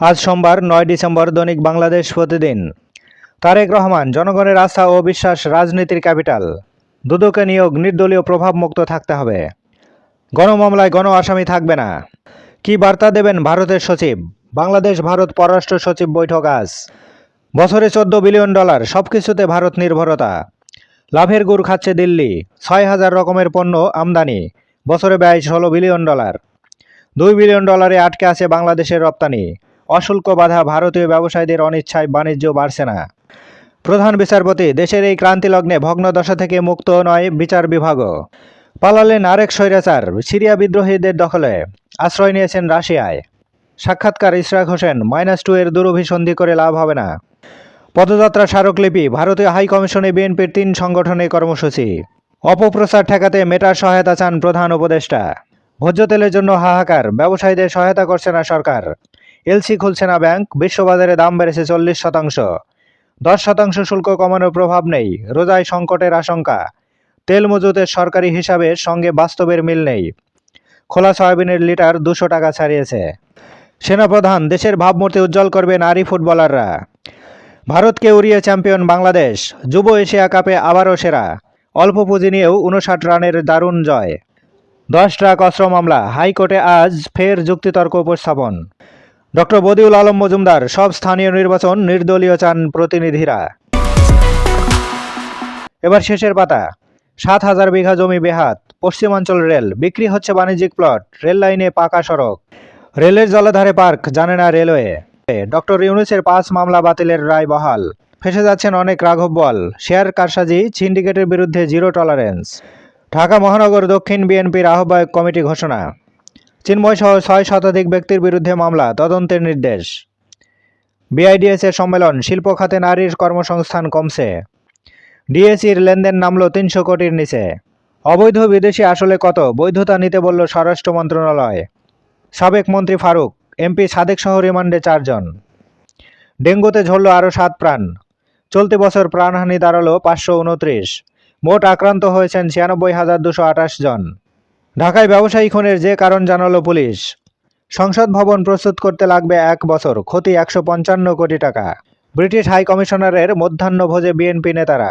আজ সোমবার নয় ডিসেম্বর দৈনিক বাংলাদেশ প্রতিদিন। তারেক রহমান, জনগণের আস্থা ও বিশ্বাস রাজনীতির ক্যাপিটাল। দুদকে নিয়োগ, নির্দলীয় প্রভাবমুক্ত থাকতে হবে। গণমামলায় গণ আসামি থাকবে না। কি বার্তা দেবেন ভারতের সচিব? বাংলাদেশ, ভারত পররাষ্ট্র সচিব বৈঠক আজ। বছরে চোদ্দ বিলিয়ন ডলার, সবকিছুতে ভারত নির্ভরতা। লাভের গুড় খাচ্ছে দিল্লি, ছয় হাজার রকমের পণ্য আমদানি, বছরে ব্যয় ষোলো বিলিয়ন ডলার। দুই বিলিয়ন ডলারে আটকে আছে বাংলাদেশের রপ্তানি। অশুল্ক বাধা ভারতীয় ব্যবসায়ীদের অনিচ্ছায় বাণিজ্য বাড়ছে না। প্রধান বিচারপতি, দেশের এই ক্রান্তি লগ্নে ভগ্নদশা থেকে মুক্ত নয় বিচার বিভাগও। পালালেন আরেক স্বৈরাচার, সিরিয়া বিদ্রোহীদের দখলে। আশ্রয় নিয়েছেন রাশিয়ায়। সাক্ষাৎকার ইশরাক হোসেন, মাইনাস টু এর দুরভিসন্ধি করে লাভ হবে না। পদযাত্রা স্মারকলিপি, ভারতীয় হাই কমিশনে বিএনপির তিন সংগঠনের কর্মসূচি। অপপ্রচার ঠেকাতে মেটার সহায়তা চান প্রধান উপদেষ্টা। ভোজ্য তেলের জন্য হাহাকার, ব্যবসায়ীদের সহায়তা করছে না সরকার। এলসি খুলছে না ব্যাংক, বিশ্ববাজারে দাম বেড়েছে চল্লিশ শতাংশ। দশ শতাংশ শুল্ক কমানোর প্রভাব নেই, রোজায় সংকটের আশঙ্কা। তেল মজুতের সরকারি হিসাবের সঙ্গে বাস্তবের মিল নেই। খোলা সয়াবিনের লিটার দুশো টাকা ছাড়িয়েছে। সেনাপ্রধান, দেশের ভাবমূর্তি উজ্জ্বল করবে নারী ফুটবলাররা। ভারতকে উড়িয়ে চ্যাম্পিয়ন বাংলাদেশ, যুব এশিয়া কাপে আবারও সেরা। অল্প পুঁজি নিয়েও উনষাট রানের দারুণ জয়। দশ ট্রাক অস্ত্র মামলা, হাইকোর্টে আজ ফের যুক্তিতর্ক উপস্থাপন। ডক্টর বদিউল আলম মজুমদার, সব স্থানীয় নির্বাচন নির্দলীয় চান প্রতিনিধিরা। এবার শেষের পাতা। সাত হাজার বিঘা জমি বেহাত, পশ্চিমাঞ্চল রেল, বিক্রি হচ্ছে বাণিজ্যিক প্লট, রেল লাইনে পাকা সড়ক। রেলের জলাধারে পার্ক, জানে না রেলওয়ে। ডক্টর ইউনুসের পাঁচ মামলা বাতিলের রায় বহাল। ফেসে যাচ্ছেন অনেক রাঘব বল, শেয়ার কারসাজি, সিন্ডিকেটের বিরুদ্ধে জিরো টলারেন্স। ঢাকা মহানগর দক্ষিণ বিএনপির আহ্বায়ক কমিটি ঘোষণা। চিন্ময় সহ ছয় শতাধিক ব্যক্তির বিরুদ্ধে মামলা, তদন্তের নির্দেশ। বিআইডিএস এর সম্মেলন, শিল্প খাতে নারীর কর্মসংস্থান কমছে। ডিএসির লেনদেন নামলো তিনশো কোটির নিচে। অবৈধ বিদেশি আসলে কত? বৈধতা নিতে বলল স্বরাষ্ট্র মন্ত্রণালয়। সাবেক মন্ত্রী ফারুক এমপি সাদেক সহ রিমান্ডে চারজন। ডেঙ্গুতে ঝরল আরও সাত প্রাণ। চলতি বছর প্রাণহানি দাঁড়াল পাঁচশো উনত্রিশ। মোট আক্রান্ত হয়েছেন ছিয়ানব্বই হাজার দুশো আঠাশ জন। ঢাকায় ব্যবসায়ী খুনের যে কারণ জানালো পুলিশ। সংসদ ভবন প্রস্তুত করতে লাগবে এক বছর, ক্ষতি একশো পঞ্চান্ন কোটি টাকা। ব্রিটিশ হাই কমিশনারের মধ্যাহ্নভোজে বিএনপি নেতারা